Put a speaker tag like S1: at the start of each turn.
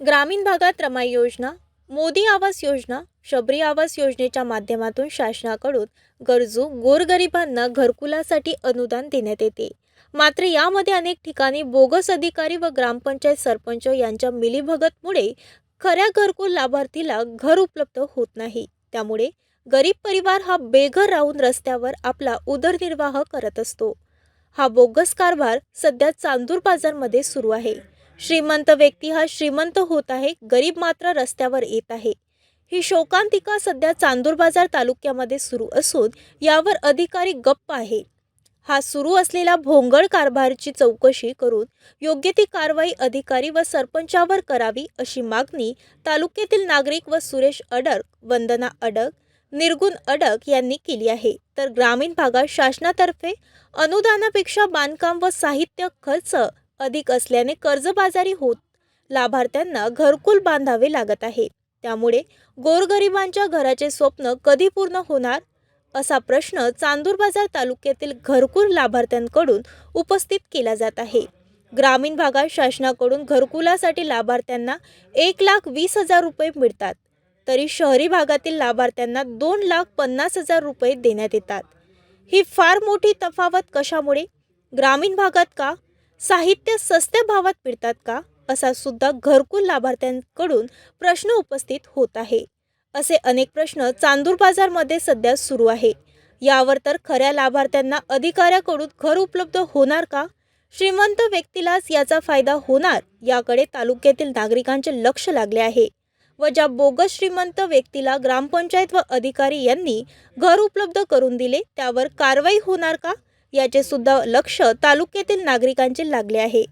S1: ग्रामीण भागात रमाई योजना मोदी आवास योजना शबरी आवास योजनेच्या माध्यमातून शासनाकडून गरजू गोरगरिबांना घरकुलासाठी अनुदान देण्यात येते. मात्र यामध्ये अनेक ठिकाणी बोगस अधिकारी व ग्रामपंचायत सरपंच यांच्या मिलीभगतमुळे खऱ्या घरकुल लाभार्थीला घर उपलब्ध होत नाही. त्यामुळे गरीब परिवार हा बेघर राहून रस्त्यावर आपला उदरनिर्वाह करत असतो. हा बोगस कारभार सध्या चांदूर बाजारमध्ये सुरू आहे. श्रीमंत व्यक्ती हा श्रीमंत होत आहे गरीब मात्र रस्त्यावर येत आहे. ही शोकांतिका सध्या चांदूर बाजार तालुक्यामध्ये सुरू असून यावर अधिकारी गप्प आहे. हा सुरू असलेला भोंगळ कारभारची चौकशी करून योग्य ती कारवाई अधिकारी व सरपंचावर करावी अशी मागणी तालुक्यातील नागरिक व सुरेश अडक वंदना अडक निर्गुण अडक यांनी केली आहे. तर ग्रामीण भागात शासनातर्फे अनुदानापेक्षा बांधकाम व साहित्य खर्च अधिक असल्याने कर्जबाजारी होत लाभार्थ्यांना घरकुल बांधावे लागत आहे. त्यामुळे गोरगरिबांच्या घराचे स्वप्न कधी पूर्ण होणार? असा प्रश्न चांदूर बाजार तालुक्यातील घरकुल लाभार्थ्यांकडून उपस्थित केला जात आहे. ग्रामीण भागात शासनाकडून घरकुलासाठी लाभार्थ्यांना एक लाख वीस हजार रुपये मिळतात. तरी शहरी भागातील लाभार्थ्यांना दोन लाख पन्नास हजार रुपये देण्यात येतात. ही फार मोठी तफावत कशामुळे? ग्रामीण भागात का? साहित्य सस्त्या भावात मिळतात का? असा सुद्धा घरकुल लाभार्थ्यांकडून प्रश्न उपस्थित होत आहे. असे अनेक प्रश्न चांदूर बाजारमध्ये सध्या सुरू आहे. यावर तर खऱ्या लाभार्थ्यांना अधिकाऱ्याकडून घर उपलब्ध होणार का? श्रीमंत व्यक्तीलाच याचा फायदा होणार याकडे तालुक्यातील नागरिकांचे लक्ष लागले आहे. व ज्या बोगस श्रीमंत व्यक्तीला ग्रामपंचायत व अधिकारी यांनी घर उपलब्ध करून दिले त्यावर कारवाई होणार का? याचे सुद्धा लक्ष तालुक्यातील नागरिकांचे लागले आहे.